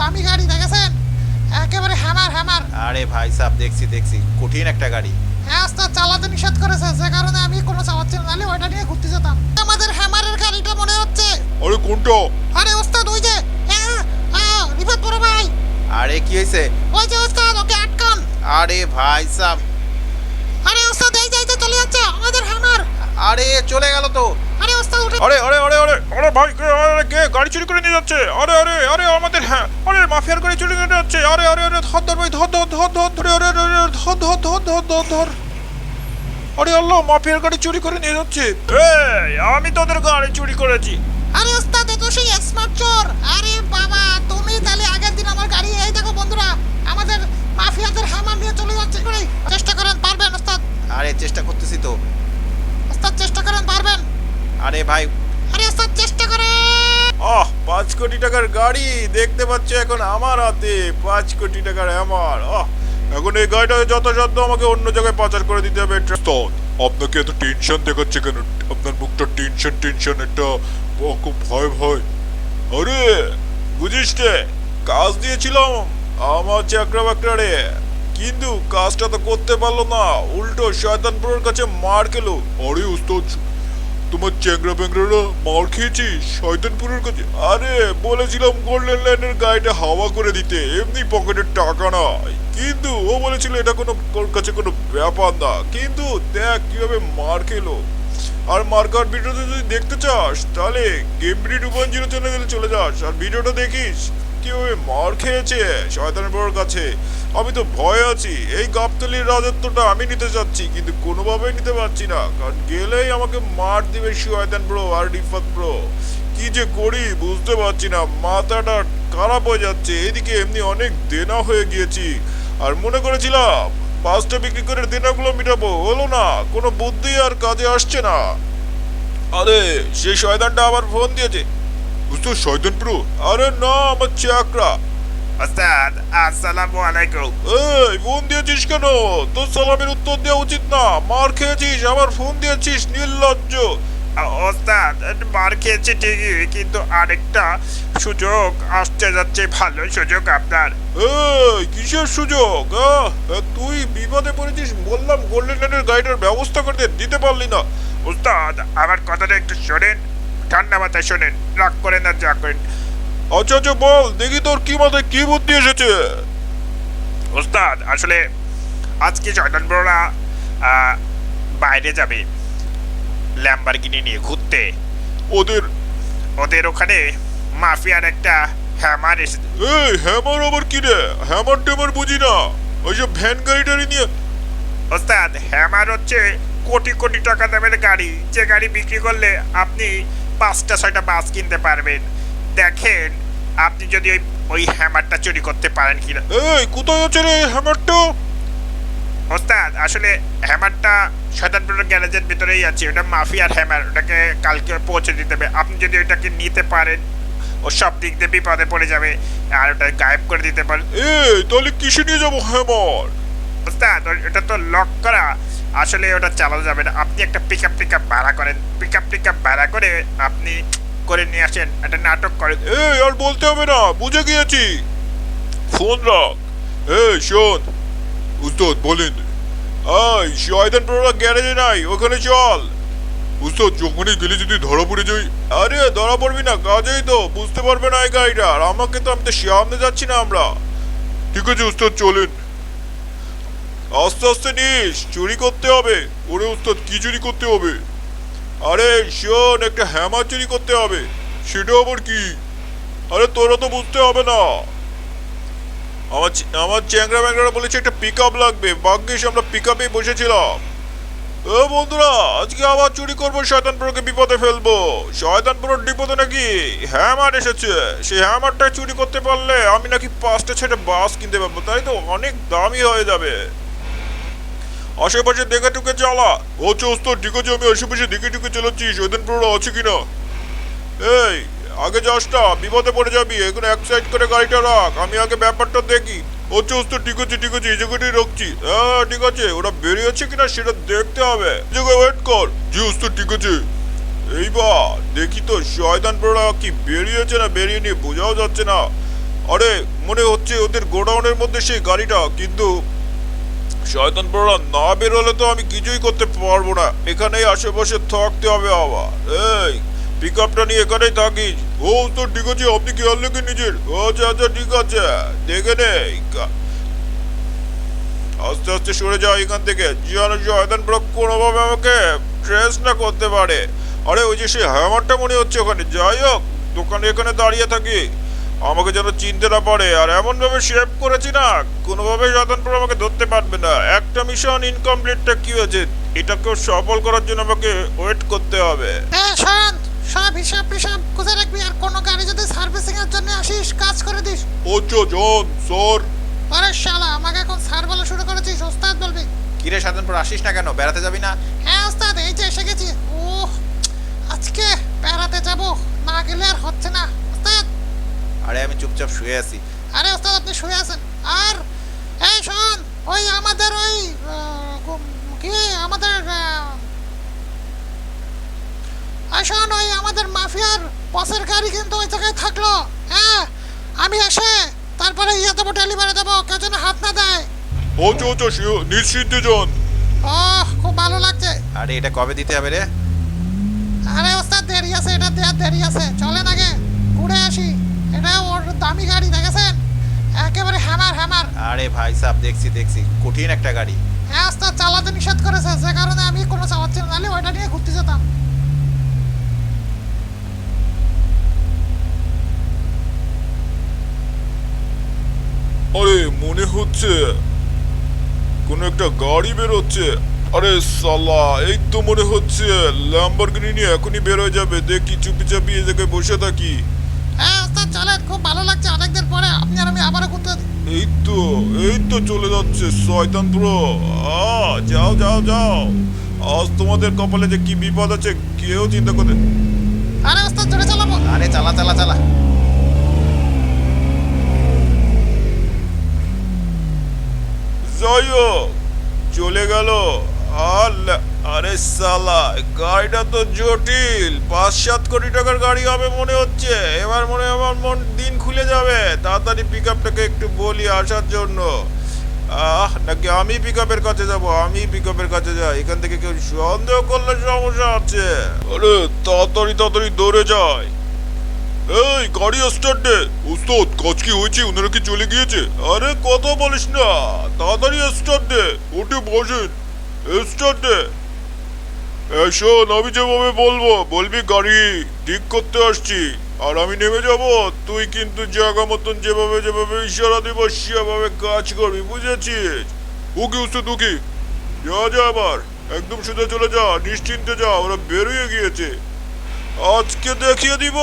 দামি গাড়ি দেখেছেন? একেবারে হ্যামার হ্যামার। আরে ভাই সাহেব দেখছি দেখছি। কঠিন একটা গাড়ি। হ্যাঁ ওস্তাদ চালাতে নিষেধ করেছে যে কারণে আমি কোনো চালাচ্ছি না নাহলে ওইটা নিয়ে ঘুরতে যেতাম। আমাদের হ্যামারের গাড়িটা মনে হচ্ছে। আরে কোনটা? আরে ওস্তাদ ওই যে হ্যাঁ হ্যাঁ রিপোর্ট বড় ভাই। আরে কি হয়েছে? ওই যে ওস্তাদ ওকে আটকান। আরে ভাই সাহেব আরে ওস্তাদ এই যে চলে যাচ্ছে। আমাদের হ্যামার। আরে চলে গেল তো আরে ওস্তাদ উঠে আরে আরে আরে আরে আরে ভাই কে আরে কে গাড়ি চুরি করে নিয়ে যাচ্ছে আরে আরে আরে আমাদের হ্যাঁ আরে মাফিয়ার গাড়ি চুরি করে নিয়ে যাচ্ছে আরে আরে আরে ধর ধর ভাই ধর ধর ধর ধর ধরে আরে আরে ধর ধর ধর ধর ধর ধর আরে আল্লাহ মাফিয়ার গাড়ি চুরি করে নিয়ে যাচ্ছে এই আমি তোদের গাড়ি চুরি করেছি আরে ওস্তাদ তো সেই স্মার্ট চোর আরে বাবা তুমি তাহলে আগের দিন আমার গাড়ি এই দেখো বন্ধুরা আমাদের মাফিয়াদের হ্যামার নিয়ে চলে যাচ্ছে করে চেষ্টা করেন পারবেন ওস্তাদ আরে চেষ্টা করতেছি তো ওস্তাদ চেষ্টা করেন পারবেন আরে ভাই। আরে ওস্তাদ চেষ্টা করেন। আহ পাঁচ কোটি টাকার গাড়ি দেখতে পাচ্ছ এখন আমার হাতে। পাঁচ কোটি টাকার আমার আহ এখন এই গাড়িটা যথাসাধ্য আমাকে অন্য জায়গায় পাচার করে দিতে হবে। আপনাকে এত টেনশন দেখাচ্ছে কেন? আপনার মুখটা টেনশন টেনশন একটা খুব ভয় ভয়। আরে বুঝিস রে কাজ দিয়েছিলাম। আমার চাকরা বাকরা রে কিন্তু কাজটা তো করতে পারল না। উল্টো শয়তানপুরের কাছে মার খেলো। আরে উস্তাদ তোমার চ্যাংরা ব্যাংরারা মার খেয়েছি শয়তানপুরের কাছে? আরে, বলেছিলাম গোল্ডেন লাইনের গাড়িটা হাওয়া করে দিতে। এমনি পকেটে টাকা নাই। কিন্তু ও বলেছিল এটা কোনো, ওর কাছে কোনো ব্যাপার না। কিন্তু দেখ কীভাবে মার খেলো। আর মার্কার ভিডিওটা যদি দেখতে চাস, তাহলে game BD two point zero চ্যানেলে চলে যাস। আর ভিডিওটা দেখিস। কীভাবে মার খেয়েছে, শয়তানের বড়োর কাছে। আমি তো ভয় আছি, এই গাবতলির রাজত্বটা আমি নিতে চাচ্ছি কিন্তু কোনোভাবেই নিতে পারছি না, কারণ গেলেই আমাকে মার দিবে শয়তান ব্রো আর রিফাত ব্রো কি যে করি বুঝতে পারছি না, মাথাটা খারাপ হয়ে যাচ্ছে, এদিকে এমনি অনেক দেনা হয়ে গিয়েছি। আর মনে করেছিলাম, পাঁচটা বিক্রি করে দেনাগুলো মিটাবো, হলো না, কোনো বুদ্ধি আর কাজে আসছে না। আরে সেই শয়তানটা আবার ফোন দিয়েছে। বুঝতো শয়তান প্রো? আরে না আমার চাকরা ওস্তাদ আসসালামু আলাইকুম। এই ফোন দিয়েছিস কেন? তোর সালামের উত্তর দেওয়া উচিত না। মার খেয়েছিস আবার ফোন দিয়েছিস নির্লজ্জ। ওস্তাদ মার খেয়েছে ঠিকই কিন্তু আরেকটা সুযোগ আসতে যাচ্ছে ভালো সুযোগ আপনার। এই কিসের সুযোগ? তুই বিপদে পড়েছিস বললাম গোল্ডেন লাইনের গাড়িটার ব্যবস্থা করে দে, দিতে পারলি না। ওস্তাদ আমার কথাটা একটু শোনেন। ঠান্ডা মাথায় শোনেন রাগ করেন না যা করেন। আচ্ছা আচ্ছা বল দেখি তোর কি মাথায় কি বুদ্ধি এসেছে? ওস্তাদ আসলে আজকে জয়দান বড়রা বাইরে যাবে ল্যাম্বারগিনি নিয়ে ঘুরতে। ওদের ওদের ওখানে মাফিয়ার একটা হ্যামার এসে এই হ্যামার আবার কি রে? হ্যামার টেমার বুঝি না। ওই যে ভ্যান গাড়ি টাড়ি নিয়ে ওস্তাদ হ্যামার হচ্ছে কোটি কোটি টাকা দামের গাড়ি। যে গাড়ি বিক্রি করলে আপনি পাঁচটা ছয়টা বাস কিনতে পারবেন। দেখেন আপনি যদি ওই ওই হ্যামারটা চুরি করতে পারেন কিনা। এই কোথায় আছে রে হ্যামারটা ওস্তাদ আসলে হ্যামারটা শয়তানপুরের গ্যারেজের ভিতরেই আছে। ওটা মাফিয়ার হ্যামার ওটাকে কালকে পৌঁছে দিতে হবে। আপনি যদি ওটাকে নিতে পারেন ও সব দিক দিয়ে বিপদে পড়ে যাবে। আর ওটা গায়েব করে দিতে পারেন। এই তাহলে কিসে নিয়ে যাব হ্যামার ওস্তাদ ওটা তো লক করা। আসলে ওটা চালানো যাবে না। আপনি একটা পিক আপ পিক আপ ভাড়া করেন। পিক আপ পিক আপ ভাড়া করে আপনি করে নিয়ে আসেন। একটা নাটক করেন। এই, আর বলতে হবে না। বুঝে গিয়েছি। ফোন রাখ এই, শোন। উস্তাদ, বলেন। এই শয়তান প্রোরা গ্যারেজে নাই। ওখানে চল। উস্তাদ, যখনই গেলে যদি ধরা পড়ে যাই, আরে, ধরা পড়বি না। কাজেই তো। বুঝতে পারবে না এই গাড়িটা। আর আমাকে তো আমি তো সামনে যাচ্ছি না আমরা। ঠিক আছে, উস্তাদ, চলেন। আস্তে আস্তে নিস, চুরি করতে হবে। ওরে উস্তাদ, কি চুরি করতে হবে? আরে শোন একটা হ্যামার চুরি করতে হবে। সেটা আবার কি? আরে, তোরা তো বুঝতে হবে না। আমার আমার চ্যাংরা ম্যাংরা বলেছে একটা পিক আপ লাগবে। ভাগ্যিস আমরা পিক আপে বসেছিলাম। ও বন্ধুরা, আজকে আবার চুরি করব, শয়তানপুরকে বিপদে ফেলব। শয়তানপুরের বিপদে নাকি হ্যামার এসেছে। সেই হ্যামারটা চুরি করতে পারলে আমি নাকি পাঁচটা ছেড়ে বাস কিনতে পারব। তাই তো? অনেক দামি হয়ে যাবে। আশেপাশে দেখে টুকে চালা। ও চোস্ত ঠিক আছে, আমি আশেপাশে দেখে টুকে চালাচ্ছি শয়তানপুররা আছে কিনা? এই, আগে যাস না, বিপদে পড়ে যাবি এখন এক সাইড করে গাড়িটা রাখ, আমি আগে ব্যাপারটা দেখি। ও চোস্ত ঠিক আছে ঠিক আছে, এই জায়গাটাই রাখছি। হ্যাঁ ঠিক আছে ওরা বেরিয়েছে কিনা সেটা দেখতে হবে। জায়গায় ওয়েট কর। জি ওস্ত ঠিক আছে। এইবার দেখি তো শয়তান পোড়া কি বেরিয়েছে না বেরিয়ে নিয়ে বোঝাও যাচ্ছে না। আরে, মনে হচ্ছে ওদের গোডাউনের মধ্যে সেই গাড়িটা, কিন্তু শয়তান বড়রা না বেরোলে তো আমি কিছুই করতে পারব না। এখানেই আশেপাশে থাকতে হবে আবার। এই পিক আপটা নিয়ে এখানেই থাকিস। ও তো ঠিক আছে? আপনি খেয়াল রেখে নিজের। আচ্ছা আচ্ছা ঠিক আছে। দেখে নেই। আস্তে আস্তে সরে যাও এখান থেকে। যেন শয়তান বড় কোনোভাবে আমাকে ট্রেস না করতে পারে। আরে, ওই যে সেই হ্যামারটা মনে হচ্ছে ওখানে। যাই হোক, দোকানে এখানে দাঁড়িয়ে থাকি। আমাকে যেন চিনতে না পারে আর এমন ভাবে শেভ করেছি না কোনোভাবে শয়তানপুর আমাকে ধরতে পারবে না। একটা মিশন ইনকমপ্লিটটা কি হয়েছে? এটাকেও সফল করার জন্য আমাকে ওয়েট করতে হবে। এ শান্ত সব হিসাব হিসাব কোথায় রাখবি আর কোনো গাড়ি যদি সার্ভিসিং এর জন্য আসিস কাজ করে দিস। ওচো জন সর আরে শালা আমাকে এখন স্যার বলা শুরু করেছিস ওস্তাদ বলবি। কিরে সাধনপুর আসিস না কেন? বেড়াতে যাবি না? হ্যাঁ ওস্তাদ এই যে এসে গেছি। ও আজকে বেড়াতে যাব না গেলে আর হচ্ছে না। চুপচাপ শুয়ে আছি। আরে ওস্তাদ আপনি শুয়ে আছেন। আর এই শোন ওই আমাদের ওই কি আমাদের আহ, শোন ওই আমাদের মাফিয়ার বসের গাড়ি কিন্তু ওই জায়গায় থাকল। হ্যাঁ আমি এসে তারপরে ইয়ে দেবো ডেলিভারি দেবো কেউ যেন হাত না দেয়। ওচো ওচো নিশ্চিন্তে জন। ও খুব ভালো লাগছে। আরে এটা কবে দিতে হবে রে? আরে ওস্তাদ দেরি আছে এটা দেওয়ার দেরি আছে। চলেন আগে ঘুরে আসি। এটা ওর দামি গাড়ি দেখেছেন? একেবারে হ্যামার হ্যামার। আরে ভাই সাহ দেখছি দেখছি। কঠিন একটা গাড়ি। হ্যাঁ ওস্তাদ চালাতে নিষেধ করেছে। যে কারণে আমি কোনো চালাচ্ছি না নাহলে ওইটা নিয়ে ঘুরতে যেতাম। আরে মনে হচ্ছে কোন একটা গাড়ি বেরোচ্ছে। আরে সালা এই তো মনে হচ্ছে ল্যাম্বরগিনি নিয়ে এখনই বেরোয় যাবে। দেখি চুপি চাপি এই জায়গায় বসে থাকি। হ্যাঁ চলেন খুব ভালো লাগছে অনেকদিন পরে আপনি আর আমি আবারও ঘুরতে এই তো এই তো চলে যাচ্ছে শয়তান পুরো আ যাও যাও যাও। আজ তোমাদের কপালে যে কি বিপদ আছে কেউ চিন্তা করতে আরে ওস্তাদ জোরে চালাবো। আরে চালা চালা চালা। যাই হোক চলে গেল। আল্লাহ। আরে সালা, গাড়িটা তো জটিল। পাঁচ সাত কোটি টাকার গাড়ি হবে মনে হচ্ছে। এবার মনে আমার মন দিন খুলে যাবে। তাড়াতাড়ি পিক আপটাকে একটু বলি আসার জন্য। আহ, নাকি আমি পিক আপের কাছে যাব? আমি পিক আপের কাছে যাই। এখান থেকে কেউ সন্দেহ করলে সমস্যা আছে। আরে, তাড়াতাড়ি তাড়াতাড়ি দৌড়ে যায় এই, গাড়ি স্টার্ট উস্তাদ কাজ কি হয়েছে? ওনারা কি চলে গিয়েছে? আরে, কথা বলিস না। তাড়াতাড়ি স্টার্ট দে উঠে বসেন। স্টার্ট শোন আমি যেভাবে বলব বলবি গাড়ি ঠিক করতে আসছি। আর আমি নেমে যাব তুই কিন্তু জায়গা মতন যেভাবে যেভাবে ইশারা দিব সেভাবে কাজ করবি বুঝেছিস? ওকে উস্তাদ ওকে যা যা আবার একদম সোজা চলে যা নিশ্চিন্তে যা ওরা বেরিয়ে গিয়েছে। আজকে দেখিয়ে দিব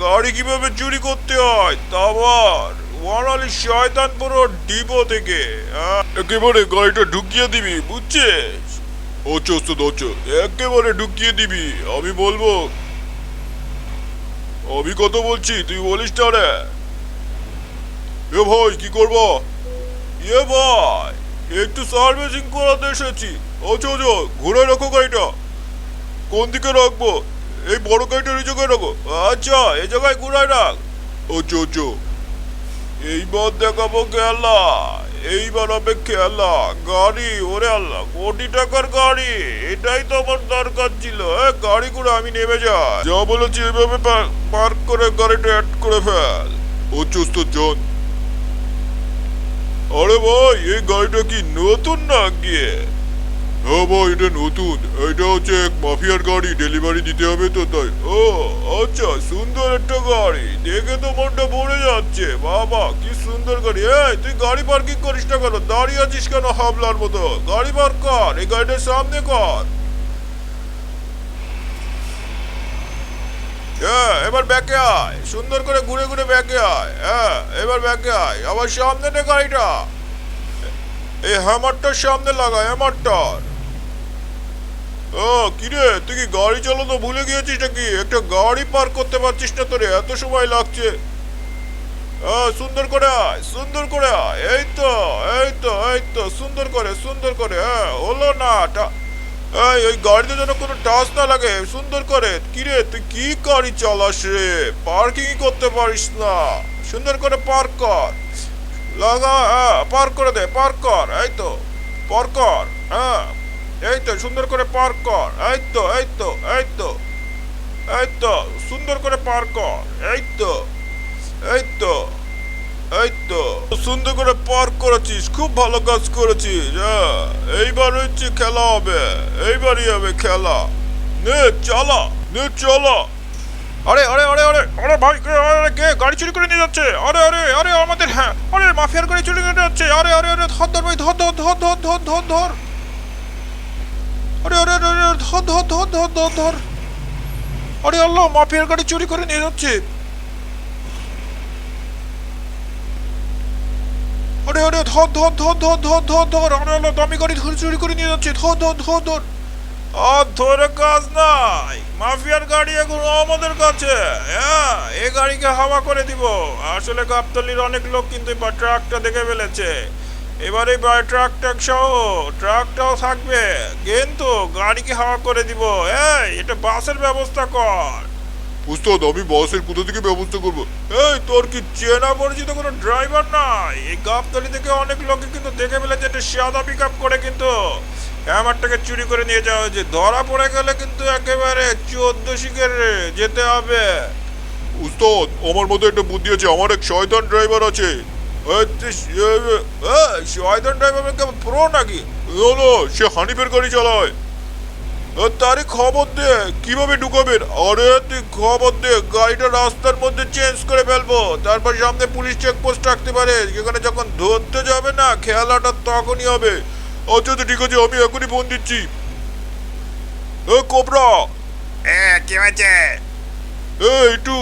গাড়ি কীভাবে চুরি করতে হয় তা আবার ওয়ানালি শয়তান পুরো ডিপো থেকে আহ, একেবারে গাড়িটা ঢুকিয়ে দিবি বুঝছিস? ওচ্চ ওস্তাদ ওচ্চ একেবারে ঢুকিয়ে দিবি, আমি বলব। আমি কত বলছি, তুই বলিস রে। এ ভাই, কি করব? এ ভাই, একটু সার্ভিসিং করাতে এসেছি। ওচো ওচো, ঘুরে রাখো গাড়িটা। কোন দিকে রাখব? এই বড় গাড়িটার এই জায়গায় রাখো। আচ্ছা এই জায়গায় ঘুরায় রাখ। ও চো চো এইবার দেখাবো খেলা এইবার অপেক্ষা খেলা। গাড়ি ওরে আল্লাহ কোটি টাকার গাড়ি। এটাই তো আমার দরকার ছিল এ, গাড়ি করে আমি নেমে যাই। যা বলেছি এইভাবে পার্ক করে গাড়িটা অ্যাড করে ফেল। ও চুস্ত জন। আরে ভাই এই গাড়িটা কি নতুন না গিয়ে হ্যাঁ ভাই এটা নতুন। এটা হচ্ছে এক মাফিয়ার গাড়ি ডেলিভারি দিতে হবে তো তাই। ও আচ্ছা সুন্দর একটা গাড়ি। দেখে তো মনটা ভরে যাচ্ছে। বাবা, কি সুন্দর গাড়ি। এই, তুই গাড়ি পার্কিং করিস না কেন? দাঁড়িয়ে আছিস কেন হাবলার মতো? গাড়ি পার্ক কর, এই গাড়িটার সামনে কর। হ্যাঁ এবার ব্যাকে আয়। সুন্দর করে ঘুরে ঘুরে ব্যাকে আয়। হ্যাঁ এবার ব্যাকে আয়। আবার সামনে নে গাড়িটা এই হ্যামারটার সামনে লাগা হ্যামারটার ও, কিরে, তুই কি গাড়ি চালানো ভুলে গিয়েছিস নাকি? একটা গাড়ি পার করতে পারছিস না তোরে, এত সময় লাগছে। সুন্দর করে আয়, সুন্দর করে আয়। এই তো এই তো এই তো, সুন্দর করে সুন্দর করে হ্যাঁ হলো না এই, ওই গাড়িতে যেন কোনো টাচ না লাগে, সুন্দর করে। কিরে, তুই কি গাড়ি চালাস রে? পার্কিং করতে পারিস না। সুন্দর করে পার্ক কর। লাগা হ্যাঁ পার্ক করে দে, পার্ক কর, এই তো, পার্ক কর হ্যাঁ। এই তো, সুন্দর করে পার্ক কর। এই তো এই তো এই তো। এই তো, সুন্দর করে পার্ক কর। এই তো এই তো এই তো। সুন্দর করে পার্ক করেছিস, খুব ভালো কাজ করেছিস হ্যাঁ। এইবার হচ্ছে খেলা হবে, এইবারই হবে খেলা। নে, চালা, নে, চলা। আরে আরে আরে আরে আরে ভাই আরে কে, গাড়ি চুরি করে নিয়ে যাচ্ছে? আরে আরে আরে, আমাদের হ্যাঁ। আরে, মাফিয়ার গাড়ি চুরি করে যাচ্ছে। আরে আরে আরে, ধর ধর, ভাই, ধর ধর ধর ধর ধর ধর ধর। আরে আরে আরে ধর ধর ধর ধর ধর ধর আরে আল্লাহ মাফিয়ার গাড়ি চুরি করে নিয়ে যাচ্ছে আরে আরে ধর ধর ধর ধর ধর ধর ধর আরে আল্লাহ দামি গাড়ি ধরে চুরি করে নিয়ে যাচ্ছে ধর ধর ধর ধর আর ধরে কাজ নাই মাফিয়ার গাড়ি এখন আমাদের কাছে হ্যাঁ এই গাড়িকে হাওয়া করে দিব আসলে গাবতলির অনেক লোক কিন্তু ট্রাকটা দেখে ফেলেছে এবারে ট্রাক ট্রাক সহ ট্রাকটাও থাকবে। কিন্তু গাড়িকে হাওয়া করে দিব। এই এটা বাসের ব্যবস্থা কর। উস্তাদ আমি বাসের কোথা থেকে ব্যবস্থা করব? এই তোর কি চেনা পরিচিত কোনো ড্রাইভার নাই? এই গাবতলি থেকে অনেক লোকে কিন্তু দেখে ফেলেছে একটা সাদা পিক করে কিন্তু। হ্যামারটাকে চুরি করে নিয়ে যাওয়া হয়েছে। ধরা পড়ে গেলে কিন্তু একেবারে চোদ্দ শিখের যেতে হবে। উস্তাদ আমার মধ্যে একটা বুদ্ধি আছে। আমার এক শয়তান ড্রাইভার আছে। শয়তান ড্রাইভার কেমন প্রো নাকি? হলো সে হানিফের গাড়ি চালায়। এ, তারই খবর দে কীভাবে ঢুকাবেন? আরে তুই খবর দে গাড়িটা রাস্তার মধ্যে চেঞ্জ করে ফেলব। তারপর সামনে পুলিশ চেকপোস্ট রাখতে পারে। যেখানে যখন ধরতে যাবে না খেলাটা তখনই হবে। আচ্ছা ঠিক আছে আমি এখনই ফোন দিচ্ছি। এ কোবরা! এ কি এ একটু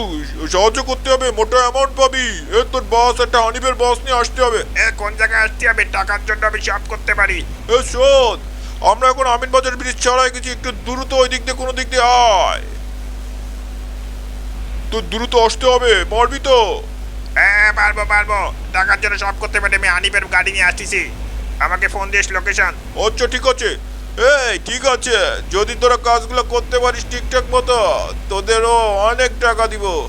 সাহায্য করতে হবে মোটা অ্যামাউন্ট পাবি। এ তোর বাস একটা হানিফের বাস নিয়ে আসতে হবে। এ কোন জায়গায় আসতে হবে? টাকার জন্য আমি সব করতে পারি। এ শোন আমরা এখন আমিন বাজার ব্রিজ ছাড়াই গেছি একটু দ্রুত ওই দিক দিয়ে কোনো দিক দিয়ে আয়। তো দ্রুত আসতে হবে পারবি তো? হ্যাঁ পারব পারব। টাকার জন্য সব করতে পারি আমি আনিবের গাড়ি নিয়ে আসতেছি। আমাকে ফোন দিস লোকেশন আচ্ছা ঠিক আছে। এই, ঠিক আছে। যদি তোরা কাজগুলো করতে পারিস ঠিকঠাক মতো, তোদেরও অনেক টাকা দিব।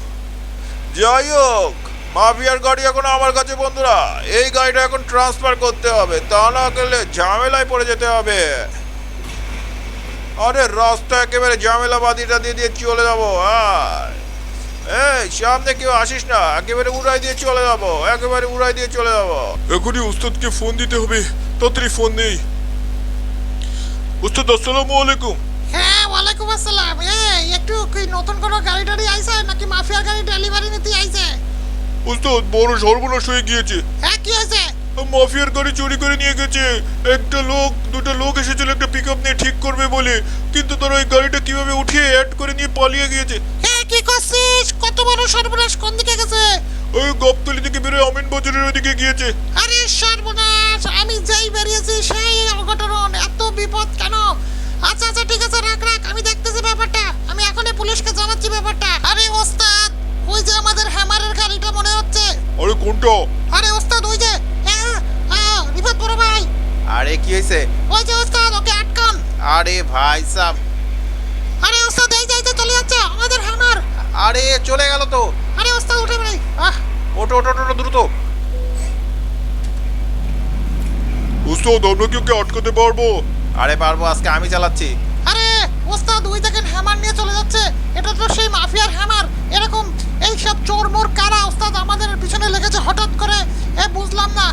যাই হোক, মাফিয়ার গাড়ি এখন আমার কাছে বন্ধুরা। এই গাড়িটা এখন ট্রান্সফার করতে হবে। তা না গেলে ঝামেলায় পড়ে যেতে হবে। আরে, রাস্তা একেবারে ঝামেলা বাদিটা দিয়ে দিয়ে চলে যাব এই, সামনে কেউ আসিস না। একেবারে উড়াই দিয়ে চলে যাব। একেবারে উড়াই দিয়ে চলে যাব। এখনই উস্তাদকে ফোন দিতে হবে। তাড়াতাড়ি ফোন নেই। উস্তাদ আসসালামু আলাইকুম। হ্যাঁ ওয়ালাইকুম আসসালাম। এই একটু কি নতুন কোনো গাড়ি টাড়ি আইছে নাকি মাফিয়ার গাড়ি ডেলিভারি নিতে আইছে? উস্তাদ বড় সর্বনাশ হয়ে গিয়েছে। হ্যাঁ কি হয়েছে? মাফিয়ার গাড়ি চুরি করে নিয়ে গেছে। একটা লোক দুটো লোক এসেছিল একটা পিক নিয়ে ঠিক করবে বলে। কিন্তু তারা ওই গাড়িটা কীভাবে উঠিয়ে অ্যাড করে নিয়ে পালিয়ে গিয়েছে? হ্যাঁ কি করছিস? কত বড় সর্বনাশ কোন দিকে গেছে? ওই গপতলি থেকে বেরোয় আমিন বাজারের ওইদিকে গিয়েছে। আরে সর্বনাশ আমি যেই বেরিয়েছি সেই অঘটন এত বিপদ কেন? আচ্ছা আচ্ছা ঠিক আছে রাখ রাখ আমি দেখতেছি ব্যাপারটা। আমি এখনই পুলিশকে জানাচ্ছি ব্যাপারটা। আরে ওস্তাদ ওই যে আমাদের হ্যামারের গাড়িটা মনে হচ্ছে। আরে কোনটা? আরে ওস্তাদ ওই যে হ্যাঁ হ্যাঁ রিপোর্ট বড় ভাই। আরে কি হয়েছে? ওই যে ওস্তাদ ওকে আটকান। আরে ভাই সাব। আরে ওস্তাদ এই যে এই যে চলে যাচ্ছে আমাদের হ্যামার। আরে চলে গেল তো। আরে ওস্তাদ উঠে পড়ে। আহ ওটো ওটো ওটো দ্রুত। উস্তাদ আমরা কি ওকে আটকাতে পারব? আরে পারব আজকে আমি চালাচ্ছি। আরে ওস্তাদ ওই দেখেন হ্যামার নিয়ে চলে যাচ্ছে। এটা তো সেই মাফিয়ার হ্যামার এরকম এই সব চোর মোর কারা? ওস্তাদ আমাদের পিছনে লেগেছে হঠাৎ করে। এ বুঝলাম না।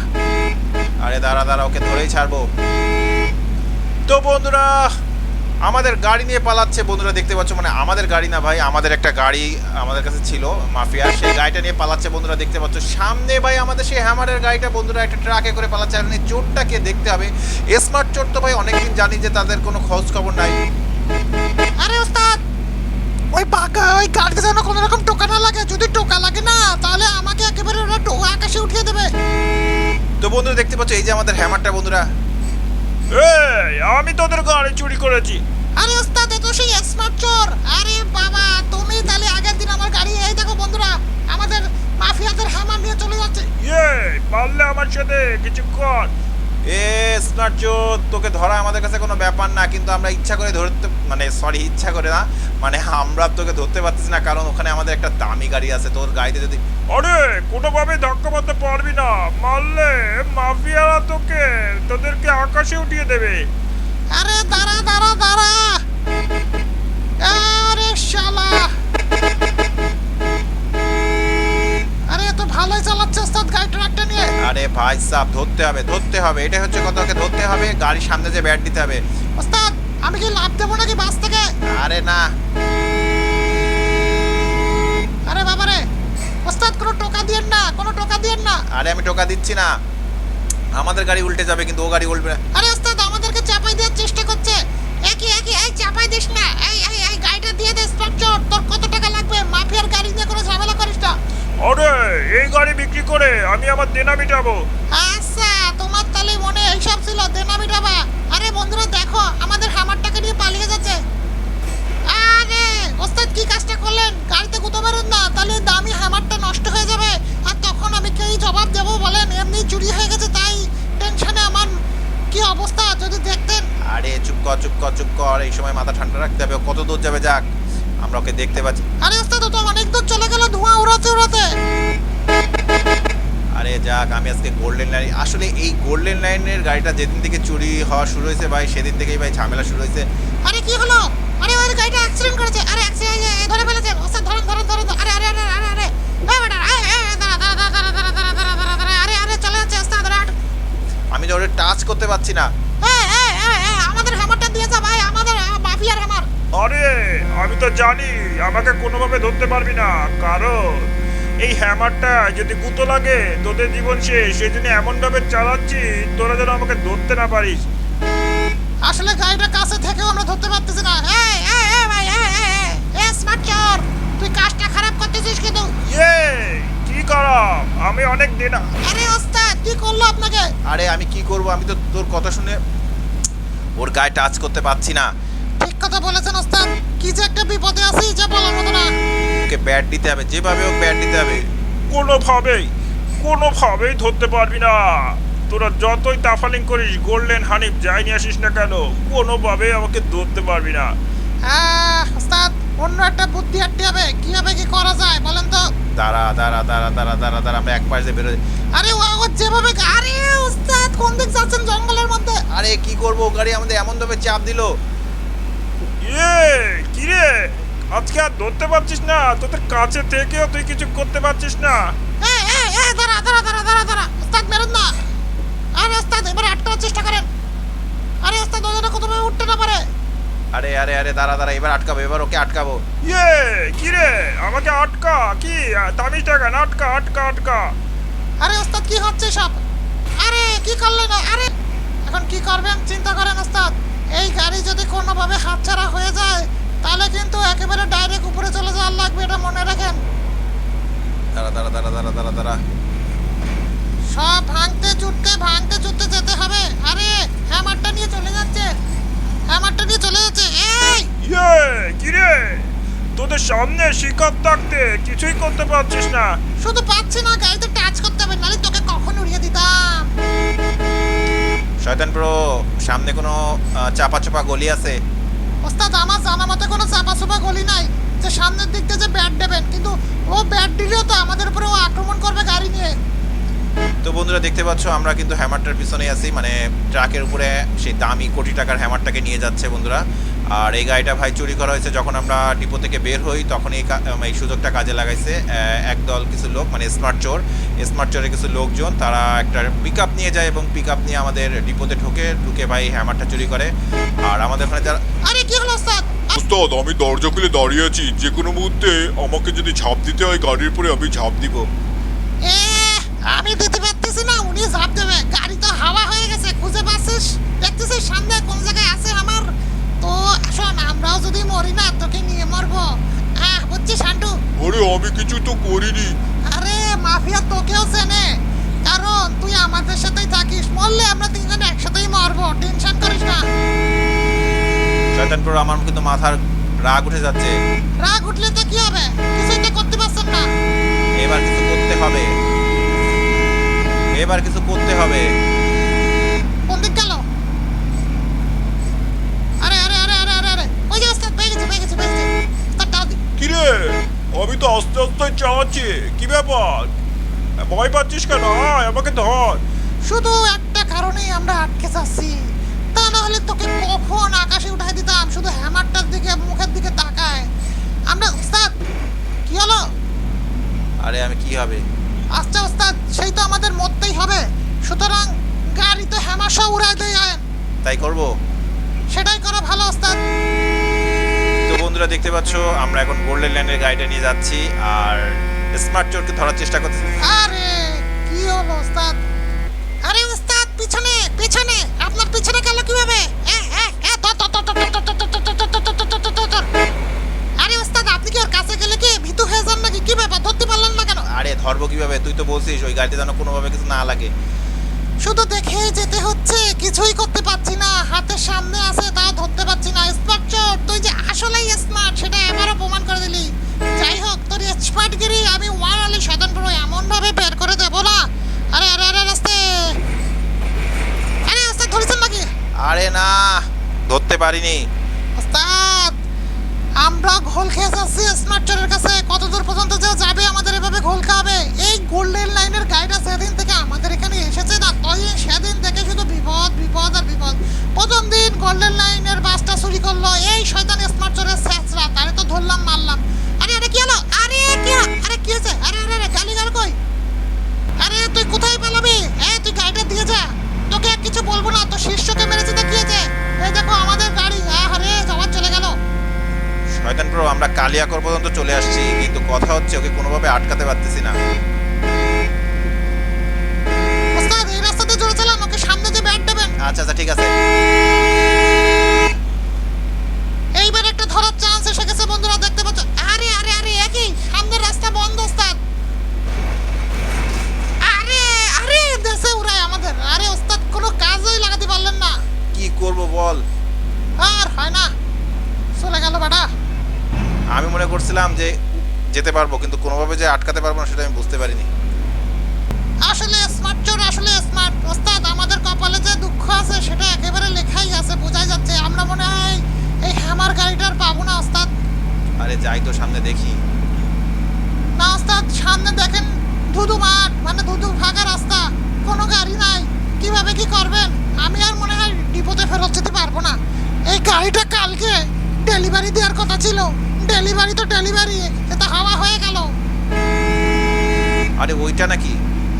আরে দাঁড়া দাঁড়া ওকে ধরেই ছাড়বো। তো বন্ধুরা আমাদের গাড়ি নিয়ে পালাচ্ছে বন্ধুরা দেখতে পাচ্ছ মানে আমাদের গাড়ি না ভাই আমাদের একটা গাড়ি আমাদের কাছে ছিল মাফিয়া। সেই গাড়িটা নিয়ে পালাচ্ছে বন্ধুরা দেখতে পাচ্ছ। সামনে ভাই আমাদের সেই হ্যামারের গাড়িটা বন্ধুরা একটা ট্রাকে করে পালাচ্ছে। আর চোরটাকে দেখতে হবে। স্মার্ট চোর তো ভাই অনেকদিন জানি যে তাদের কোনো খোঁজ খবর নাই। আরে ওস্তাদ ওই বাঘা ওই গাড়িতে যেন কোনো রকম টোকা না লাগে। যদি টোকা লাগে না তাহলে আমাকে একেবারে ওরা আকাশে উঠিয়ে দেবে। তো বন্ধুরা দেখতে পাচ্ছ এই যে আমাদের হ্যামারটা বন্ধুরা এই আমি তোদের গাড়ি চুরি করেছি। আরে ওস্তাদ তো সেই স্মার্ট চোর। আরে বাবা তুমি তাহলে আগের দিন আমার গাড়ি এই দেখো বন্ধুরা আমাদের মাফিয়াদের হ্যামার নিয়ে চলে যাচ্ছে। এই পারলে আমার সাথে কিছু কর এ স্মার্ট তোকে ধরা আমাদের কাছে কোনো ব্যাপার না কিন্তু আমরা ইচ্ছা করে ধরতে মানে সরি ইচ্ছা করে না মানে আমরা তোকে ধরতে পারতেছি না কারণ ওখানে আমাদের একটা দামি গাড়ি আছে তোর গাড়িতে যদি আরে কোনোভাবে ধাক্কা মারতে পারবি না মারলে মাফিয়ারা তোকে তোদেরকে আকাশে উঠিয়ে দেবে। আরে দাঁড়া দাঁড়া দাঁড়া। আরে শালা। আরে তো ভালোই চালাচ্ছে গাড়ি ট্রাকটা নিয়ে। আরে ভাই সাহ ধরতে হবে ধরতে হবে। এটাই হচ্ছে কথা ওকে ধরতে হবে। গাড়ির সামনে যে ব্যাট দিতে হবে। ওস্তাদ আমি কি লাভ দেবো নাকি বাস থেকে? আরে না। আরে বাবারে ওস্তাদ কোনো টোকা দিয়েন না কোনো টোকা দিয়েন না। আরে আমি টোকা দিচ্ছি না। আমাদের গাড়ি উল্টে যাবে কিন্তু ও গাড়ি উল্টবে না। আরে ওস্তাদ আমাদেরকে চাপাই দেওয়ার চেষ্টা করছে। একই একই এই চাপাই দিস না। এই এই এই গাড়িটা দিয়ে দে স্ট্রাকচার তোর কত টাকা লাগবে? মাফিয়ার গাড়ি নিয়ে কোনো ঝামেলা আরে এই গাড়ি বিক্রি করে আমি আমার দেনা মিটাবো। আচ্ছা তোমার তাহলে মনে এইসব ছিল দেনামি ডাবা আরে বন্ধুরা দেখো আমাদের হামারটাকে নিয়ে পালিয়ে যাচ্ছে। আরে ওস্তাদ কি কাজটা করলেন? গাড়িতে গুতো মারুন না তাহলে দামি হামারটা নষ্ট হয়ে যাবে। আর তখন আমি কি জবাব দেবো বলেন? এমনি চুরি হয়ে গেছে তাই টেনশনে আমার কি অবস্থা যদি দেখতেন। আরে চুপ কর চুপ কর চুপ কর এই সময় মাথা ঠান্ডা রাখতে হবে কত দূর যাবে যাক আমরা ওকে দেখতে পাচ্ছি। আরে ওস্তাদ তো অনেক দূর চলে গেল ধোঁয়া উড়াতে ট্রাক আমি আজকে গোল্ডেন লাইন আসলে এই গোল্ডেন লাইনের গাড়িটা যেদিন থেকে চুরি হওয়া শুরু হয়েছে ভাই সেদিন থেকেই ভাই ঝামেলা শুরু হয়েছে। আরে কি হলো? আরে ওই গাড়িটা অ্যাক্সিডেন্ট করেছে। আরে অ্যাক্সিডেন্ট ধরে ফেলেছে। ওস্তাদ ধরুন ধরুন ধরুন। আরে আরে আরে আরে আরে। আরে আরে চলে যাচ্ছে আমি তো টাচ করতে পারছি না। আমাদের হ্যামারটা দিয়ে যা ভাই আমাদের মাফিয়ার হ্যামার আরে আমি তো জানি আমাকে কোনোভাবে ধরতে পারবি না। কারণ এই হ্যামারটা যদি গুঁতো লাগে তোদের জীবন শেষ। সেই জন্য এমনভাবে চালাচ্ছি তোরা যেন আমাকে ধরতে না পারিস। আসলে গাড়িটা কাছে থেকেও আমরা ধরতে পারতেছি না। এই এই এই ভাই এই এই এই, এই স্মার্ট চোর তুই কাজটা খারাপ করতেছিস কিন্তু। ইয়ে কি করাম? আমি অনেক দিন আরে ওস্তাদ কি করল আপনাকে? আরে আমি কি করব? আমি তো তোর কথা শুনে ওর গায়ে টাচ করতে পারছি না। ঠিক কথা বলেছেন ওস্তাদ। কি যে একটা বিপদে আছি যা বলার মতো না। ওকে ব্যাট দিতে হবে যেভাবে হোক ব্যাট দিতে হবে। কোনোভাবেই কোনোভাবেই ধরতে পারবি না। তোরা যতই তাফালিং করিস গোল্ডেন হানিফ যাই নিয়ে আসিস না কেন কোনোভাবেই আমাকে ধরতে পারবি না। আহ ওস্তাদ অন্য একটা বুদ্ধি হাঁটতে হবে। কীভাবে কি করা যায় বলেন তো। দাঁড়া দাঁড়া দাঁড়া দাঁড়া দাঁড়া দাঁড়া আমরা এক পাশে বেরোই। আরে ও যেভাবে আরে ওস্তাদ কোন দিক যাচ্ছেন জঙ্গলের মধ্যে? আরে কি করব? গাড়ি আমাদের এমন ভাবে চাপ দিল। ইয়ে কি রে? আজকে আর ধরতে পারছিস না। তোদের কাছে থেকেও তুই কিছু করতে পারছিস না। এই এই এই দাঁড়া দাঁড়া দাঁড়া দাঁড়া দাঁড়া ওস্তাদ মেরুন না। আরে ওস্তাদ এবারে আটকানোর চেষ্টা করেন। আরে ওস্তাদ ওদের কোথাও উঠতে না পারে। আরে আরে আরে দাঁড়া দাঁড়া এবার আটকাবো এবার ওকে আটকাবো। ইয়ে কি রে? আমাকে আটকা কি? তামিজ টাকা আটকা আটকা আটকা। আরে ওস্তাদ কি হচ্ছে সব? আরে কি করলেন? আরে এখন কি করবেন? চিন্তা করেন ওস্তাদ। এই গাড়ি যদি কোনোভাবে হাতছাড়া হয়ে যায় তাহলে কিন্তু একেবারে ডাইরেক্ট উপরে চলে যাওয়ার লাগবে এটা মনে রাখেন। দাঁড়া দাঁড়া দাঁড়া দাঁড়া দাঁড়া দাঁড়া। সব ভাঙতে চুটতে ভাঙতে চুটতে যেতে হবে। আরে হ্যামারটা নিয়ে চলে যাচ্ছে। হ্যামারটা নিয়ে চলে যাচ্ছে। এই! ইয়ে কি রে তোদের সামনে শিকার থাকতে কিছুই করতে পারছিস না। শুধু পাচ্ছি না গাড়িতে টাচ করতে হবে নাহলে তোকে কখন উড়িয়ে দিতাম। শয়তান প্রো সামনে কোনো চাপা চাপা গলি আছে? ওস্তাদ, আমার জানা মতে কোনো চাপা চুপা গলি নাই। যে সামনের দিক দিয়ে যে ব্যাট দেবেন, কিন্তু ও ব্যাট দিলেও তো আমাদের উপরে ও আক্রমণ করবে গাড়ি নিয়ে। তো বন্ধুরা, দেখতে পাচ্ছ, আমরা কিন্তু হ্যামারটার পিছনে আছি। মানে ট্রাকের উপরে সেই দামি কোটি টাকার হ্যামারটাকে নিয়ে যাচ্ছে বন্ধুরা। আর এই গাড়িটা ভাই চুরি করা হয়েছে যখন আমরা ডিপো থেকে বের হই তখন এই এই সুযোগটা কাজে লাগাইছে। একদল কিছু লোক মানে স্মার্ট চোর স্মার্ট চোরের কিছু লোকজন তারা একটা পিক আপ নিয়ে যায় এবং পিক আপ নিয়ে আমাদের ডিপোতে ঢোকে ঢুকে ভাই হ্যামারটা চুরি করে। আর আমাদের ওখানে যারা আরে কি হলো উস্তাদ আমি দরজা খুলে দাঁড়িয়ে আছি। যে কোনো মুহূর্তে আমাকে যদি ঝাঁপ দিতে হয় গাড়ির পরে আমি ঝাঁপ দিব। আমি দিতে পারতেছি না উনি ঝাঁপ দেবে। গাড়ি তো হাওয়া হয়ে গেছে খুঁজে পাচ্ছিস? দেখতেছিস সামনে কোন জায়গায় আছে আমার? তো শোন আমরাও যদি মরি না তোকে নিয়ে মরবো। আহ বুঝছিস শান্টু? আরে আমি কিছু তো করিনি। আরে মাফিয়া তোকেও চেনে। কারণ তুই আমাদের সাথেই থাকিস। মরলে আমরা তিনজন একসাথেই মরবো। টেনশন করিস না। শয়তান প্রো আমার কিন্তু মাথার রাগ উঠে যাচ্ছে। রাগ উঠলে তো কি হবে? কিছুই তো করতে পারছেন না। এবার কিছু করতে হবে। এবার কিছু করতে হবে। তো আস্তে আস্তে চালাচ্ছি। কি ব্যাপার? ভয় পাচ্ছিস কেন? আয় আমাকে ধর। শুধু একটা কারণেই আমরা আটকে যাচ্ছি। তা না হলে তোকে কখন আকাশে উঠাই দিতাম? শুধু হ্যামারটার দিকে মুখের দিকে তাকায়। আমরা ওস্তাদ কি হলো? আরে আমি কি হবে? আচ্ছা ওস্তাদ সেই তো আমাদের মরতেই হবে। সুতরাং গাড়িতে হ্যামার সহ উড়াই দিয়ে তাই করব? সেটাই করা ভালো ওস্তাদ। তো বন্ধুরা দেখতে পাচ্ছ আমরা এখন গোল্ডেন ল্যান্ডের গাড়িটা নিয়ে যাচ্ছি আর স্মার্ট চোরকে ধরার চেষ্টা করতেছি আরে কি অবস্থা আরে ওস্তাদ পিছনে পিছনে আপনার পিছনে গেল কীভাবে আরে ধরবো কীভাবে তুই তো বলছিস ওই গাড়িতে যেন কোনোভাবে কিছু না লাগে শুধু দেখে যেতে হচ্ছে কিছুই করতে পারছি না। হাতের সামনে আছে তাও ধরতে পারছি না। স্মার্ট চোর তুই যে আসলেই স্মার্ট সেটা এবারও প্রমাণ করে দিলি। যাই হোক তোর স্মার্টগিরি আমি ওয়ান আলি এমন ভাবে বের করে দেবো না। আরে আরে আরে রাস্তে আরে রাস্তা ধরেছেন নাকি? আরে না ধরতে পারিনি। ওস্তাদ আমরা ঘোল খেয়ে যাচ্ছি স্মার্ট চোরের কাছে। কত দূর পর্যন্ত যে যাবে আমাদের এভাবে ঘোল খাবে এই গোল্ডেন লাইনের গাড়িটা সেদিন থেকে আমাদের এখানে এসেছে না? তাই সেদিন থেকে শুধু বিপদ বিপদ আর বিপদ। আমরা কালিয়াকর পর্যন্ত চলে আসছি কিন্তু কথা হচ্ছে ওকে কোনোভাবে আটকাতে পারতেছি না। আচ্ছা আচ্ছা ঠিক আছে। এইবার একটা ধরার চান্স এসে গেছে বন্ধুরা দেখতে পাচ্ছ। আরে আরে আরে একই সামনের রাস্তা বন্ধ ওস্তাদ। আরে আরে দেশে উড়ায় আমাদের। আরে ওস্তাদ কোনো কাজই লাগাতে পারলেন না। কি করব বল? আর হয় না। চলে গেল বাড়া। আমি মনে করছিলাম যে যেতে পারব কিন্তু কোনোভাবে যে আটকাতে পারব না সেটা আমি বুঝতে পারিনি। আসলে স্মার্ট চোর আসলে স্মার্ট ওস্তাদ আমাদের কপালে যে দুঃখ আছে সেটা একেবারে লেখাই আছে বোঝাই যাচ্ছে। আমরা মনে হয় এই হ্যামার গাড়িটার পাবো না ওস্তাদ। আরে যাই তো সামনে দেখি। না ওস্তাদ সামনে দেখেন ধুধু মাঠ মানে ধুধু ফাঁকা রাস্তা। কোনো গাড়ি নাই। কীভাবে কি করবেন? আমি আর মনে হয় ডিপোতে ফেরত যেতে পারব না। এই গাড়িটা কালকে ডেলিভারি দেওয়ার কথা ছিল। ডেলিভারি তো ডেলিভারি এটা হাওয়া হয়ে গেল। আরে ওইটা নাকি?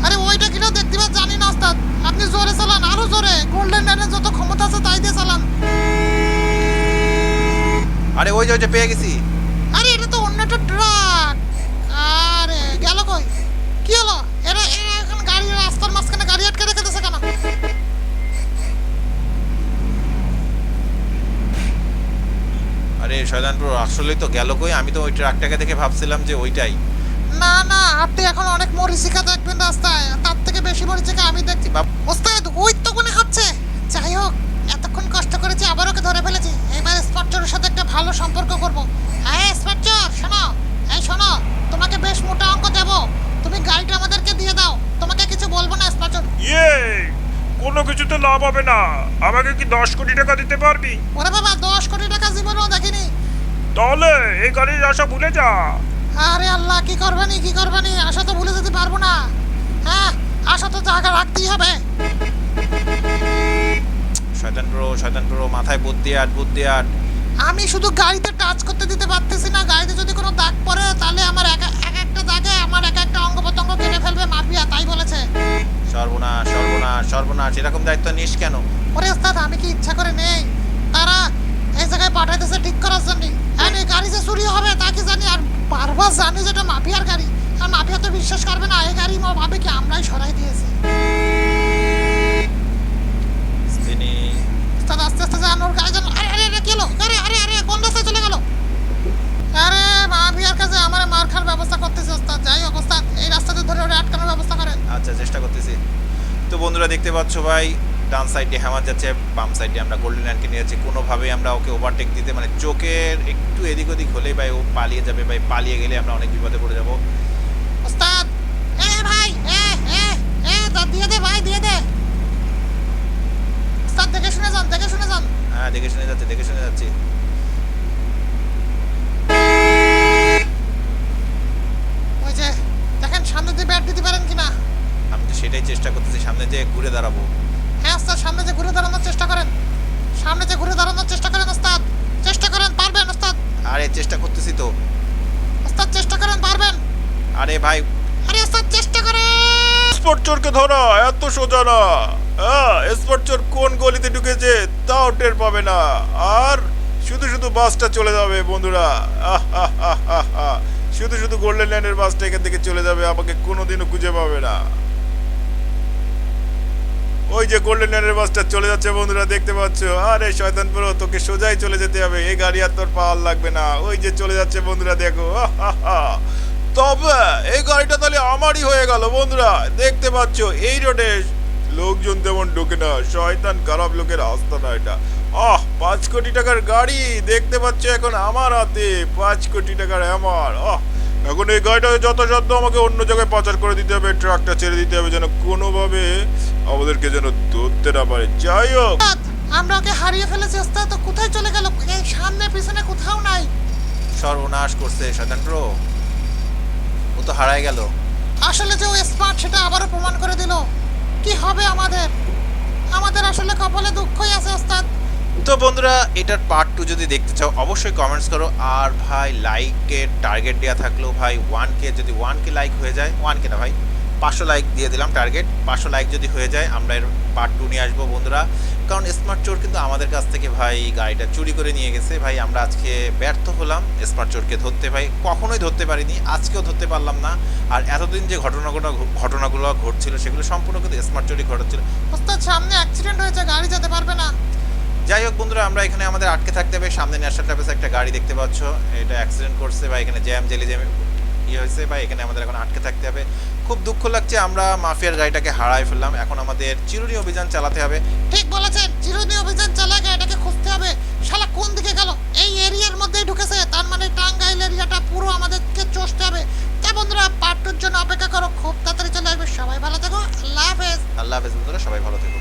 আরে ওইটা কিনা দেখতে পাচ্ছি জানি না ওস্তাদ। আপনি জোরে চালান আরও জোরে। গোল্ডেন ডানের যত ক্ষমতা আছে তাই দিয়ে চালান। আরে ওই যে ওই যে পেয়ে গেছি। আরে এটা তো অন্য একটা ট্রাক আরে গেল কই? কি হলো? এরা এরা এখন গাড়ি রাস্তার মাঝখানে গাড়ি আটকে রেখে দিয়েছে কেন আরে আসলেই তো গেল কই? আমি তো ওই ট্রাকটাকে দেখে ভাবছিলাম যে ওইটাই। না না আপনি এখন অনেক মরিচিকা দেখবেন রাস্তায়। তার থেকে বেশি মরিচিকা আমি দেখছি। বাপ- ওস্তাদ ওই তো মনে হচ্ছে যাই হোক এতক্ষণ কষ্ট করেছি আবার ওকে ধরে ফেলেছি। এবার স্পটচরের সাথে একটা ভালো সম্পর্ক করব। হ্যাঁ স্পটচর শোনো। এই শোনো তোমাকে বেশ মোটা অঙ্ক দেবো। তুমি গাড়িটা আমাদেরকে দিয়ে দাও। তোমাকে কিছু বলব না স্পটচর। ইয়ে কোনো কিছুতে লাভ হবে না। আমাকে কি দশ কোটি টাকা দিতে পারবি? ওরে বাবা দশ কোটি টাকা জীবনেও দেখিনি। তাহলে এই গাড়ির আশা ভুলে যা। আরে আল্লাহ কি করবানি কি করবানি আশা তো ভুলে যেতে পারব না। হ্যাঁ আশা তো জায়গা রাখতেই হবে। শয়তান প্রো শয়তান প্রো মাথায় বুদ্ধি আট বুদ্ধি আট। আমি শুধু গাড়িতে টাচ করতে দিতে পারতেছি না। গাড়িতে যদি কোনো দাগ পড়ে তাহলে আমার এক এক একটা দাগে আমার এক একটা অঙ্গ প্রত্যঙ্গ কেটে ফেলবে মাফিয়া তাই বলেছে। সর্বনাশ সর্বনাশ সর্বনাশ এরকম দায়িত্ব নিস কেন? ওরে ওস্তাদ আমি কি ইচ্ছা করে নেই? তারা জায়গায় পাঠাইতেছে ঠিক করার জন্য। আর এই গাড়ি যে চুরি হবে তা কি জানি আর বারবার জানি যেটা মাফিয়ার গাড়ি। আর মাফিয়া তো বিশ্বাস করবে না এই গাড়ি মা ভাবে কি আমরাই সরাই দিয়েছি। আস্তে আস্তে যান ওর গাড়ি যান আরে আরে আরে আরে আরে আরে কোন রাস্তায় চলে গেল? আরে মাফিয়ার কাছে আমার মার খাওয়ার ব্যবস্থা করতেছে ওস্তাদ যাই ওস্তাদ এই রাস্তাতে ধরে ওরে আটকানোর ব্যবস্থা করেন আচ্ছা চেষ্টা করতেছি। তো বন্ধুরা দেখতে পাচ্ছ ভাই ডান সাইডে হ্যামার যাচ্ছে, বাম সাইডে আমরা গোল্ডেন ল্যান্ডকে নিয়ে যাচ্ছি কোনোভাবেই আমরা ওকে ওভারটেক দিতে মানে চোখের একটু এদিক ওদিক হলেই ভাই ও পালিয়ে যাবে, ভাই পালিয়ে গেলে আমরা অনেক বিপদে পড়ে যাব ওস্তাদ এ ভাই এ এ এ দা দিয়ে দে ভাই দিয়ে দে ওস্তাদ দেখে শুনে যান দেখে শুনে যান হ্যাঁ দেখে শুনে যাচ্ছে দেখে শুনে যাচ্ছি চেষ্টা করতেছি সামনে যে ঘুরে দাঁড়াবো হ্যাঁ ওস্তাদ সামনে যে ঘুরে দাঁড়ানোর চেষ্টা করেন সামনে যে ঘুরে দাঁড়ানোর চেষ্টা করেন ওস্তাদ চেষ্টা করেন পারবেন ওস্তাদ আরে চেষ্টা করতেছি তো ওস্তাদ চেষ্টা করেন পারবেন আরে ভাই আরে ওস্তাদ চেষ্টা করেন স্পট চোরকে ধরা, এত সোজা না। স্পট চোর কোন গলিতে ঢুকেছে তাও টের পাবে না। আর শুধু শুধু বাসটা চলে যাবে, বন্ধুরা। শুধু শুধু গোল্ডেন ল্যান্ডের বাসটা এখান থেকে চলে যাবে, আমাকে কোনোদিনও খুঁজে পাবে না। ওই যে গোল্ডেন ল্যান্ডের বাসটা চলে যাচ্ছে, বন্ধুরা, দেখতে পাচ্ছ? আরে, শয়তান পুরো, তোকে সোজাই চলে যেতে হবে। এই গাড়ি আর তোর পাওয়ার লাগবে না। ওই যে চলে যাচ্ছে, বন্ধুরা, দেখো। তবে এই গাড়িটা তাহলে আমারই হয়ে গেল বন্ধুরা। দেখতে পাচ্ছ এই রোডে লোকজন তেমন ঢোকে না শয়তান খারাপ লোকের আস্তানা এটা। আহ পাঁচ কোটি টাকার গাড়ি দেখতে পাচ্ছ এখন আমার হাতে পাঁচ কোটি টাকার আমার আহ এখন এই গাড়িটা যথাসাধ্য আমাকে অন্য জায়গায় পাচার করে দিতে হবে ট্রাকটা ছেড়ে দিতে হবে যেন কোনোভাবে আমাদেরকে যেন ধরতে না পারে। যাই হোক। আমরা ওকে হারিয়ে ফেলেছি ওস্তাদ তো কোথায় চলে গেল? এই সামনে পিছনে কোথাও নাই। সর্বনাশ করছে শয়তান প্রো ও তো হারায় গেল। আসলে যে ও স্মার্ট সেটা আবারও প্রমাণ করে দিল। কি হবে আমাদের? আমাদের আসলে কপালে দুঃখই আছে ওস্তাদ। তো বন্ধুরা এটার পার্ট টু যদি দেখতে চাও অবশ্যই কমেন্টস করো। আর ভাই লাইকের টার্গেট দেওয়া থাকলেও ভাই ওয়ান কে যদি ওয়ান কে লাইক হয়ে যায় ওয়ান কে না ভাই পাঁচশো লাইক দিয়ে দিলাম টার্গেট পাঁচশো লাইক যদি হয়ে যায়, আমরা এর পার্ট টু নিয়ে আসব বন্ধুরা। কারণ স্মার্ট চোর কিন্তু আমাদের কাছ থেকে ভাই গাড়িটা চুরি করে নিয়ে গেছে। ভাই, আমরা আজকে ব্যর্থ হলাম স্মার্ট চোরকে ধরতে। ভাই, কখনোই ধরতে পারিনি, আজকেও ধরতে পারলাম না। আর এতদিন যে ঘটনাগুলো ঘটনাগুলো ঘটছিল, সেগুলো সম্পূর্ণ কিন্তু স্মার্ট চোরই ঘটাচ্ছিল। সামনে অ্যাক্সিডেন্ট হয়েছে, গাড়ি যেতে পারবে না। যাই হোক বন্ধুরা, আমরা এখানে আমাদের আটকে থাকতে হবে। সামনে ন্যাশনাল ট্রাভেলস একটা গাড়ি দেখতে পাচ্ছ। এটা অ্যাক্সিডেন্ট করছে বা এখানে জ্যাম, জেলি জ্যাম ইয়ে হয়েছে বা এখানে আমাদের এখন আটকে থাকতে হবে। খুব দুঃখ লাগছে আমরা মাফিয়ার গাড়িটাকে হারাই ফেললাম। এখন আমাদের চিরুনি অভিযান চালাতে হবে। ঠিক বলেছেন চিরুনি অভিযান চালায় গাড়িটাকে খুঁজতে হবে। শালা কোন দিকে গেল? এই এরিয়ার মধ্যেই ঢুকেছে। তার মানে টাঙ্গাইল এরিয়াটা পুরো আমাদেরকে চষতে হবে। তা বন্ধুরা পার্টুর জন্য অপেক্ষা করো। খুব তাড়াতাড়ি চলে আসবে। সবাই ভালো থাকো। আল্লাহ হাফেজ। আল্লাহ হাফেজ বন্ধুরা সবাই ভালো থেকো।